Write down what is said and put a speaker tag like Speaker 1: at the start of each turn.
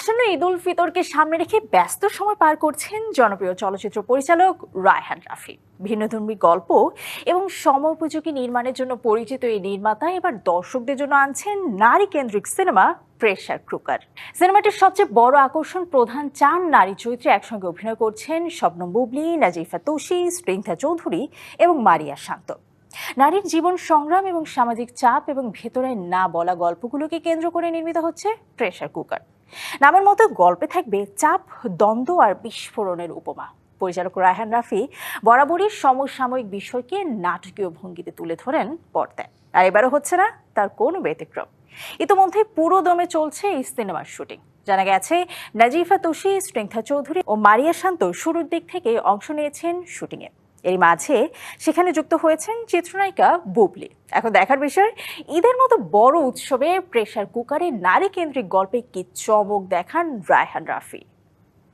Speaker 1: আসন্ন ঈদ উল ফিতরকে সামনে রেখে ব্যস্ত সময় পার করছেন জনপ্রিয় চলচ্চিত্র পরিচালক রায়হান রাফি। ভিন্নধর্মী গল্প এবং সময়োপযোগী নির্মাণের জন্য পরিচিত এই নির্মাতা এবার দর্শকদের জন্য আনছেন নারী কেন্দ্রিক সিনেমা প্রেশার কুকার। সিনেমাটির সবচেয়ে বড় আকর্ষণ প্রধান চার নারী চরিত্রে একসঙ্গে অভিনয় করছেন শবনম বুবলি, নাজিফা তোষি স্প্রিংথা চৌধুরী এবং মারিয়া শান্ত। নারীর জীবন সংগ্রাম এবং সামাজিক চাপ এবং ভেতরে না বলা গল্পগুলোকে কেন্দ্র করে নির্মিত হচ্ছে প্রেশার কুকার। নামের মতো গল্পে থাকবে চাপ, দ্বন্দ্ব আর বিস্ফোরণের উপমা। পরিচালক রায়হান রাফি বরাবরই সমসাময়িক বিষয়কে নাটকীয় ভঙ্গিতে তুলে ধরেন পর্দায়। আর এবারও হচ্ছে না, তার কোনো ব্যতিক্রম। ইতোমধ্যে পুরো দমে চলছে এই সিনেমার শুটিং। জানা গেছে, নাজিফা তোষি স্প্রিংথা চৌধুরী ও মারিয়া শান্ত শুরুর দিক থেকে অংশ নিয়েছেন শুটিংয়ে। এর মাঝে সেখানে যুক্ত হয়েছেন চিত্রনায়িকা বুবলি। এখন দেখার বিষয়, ঈদের মতো বড় উৎসবে প্রেশার কুকারে নারী কেন্দ্রিক গল্পে কি চমক দেখান রায়হান রাফি?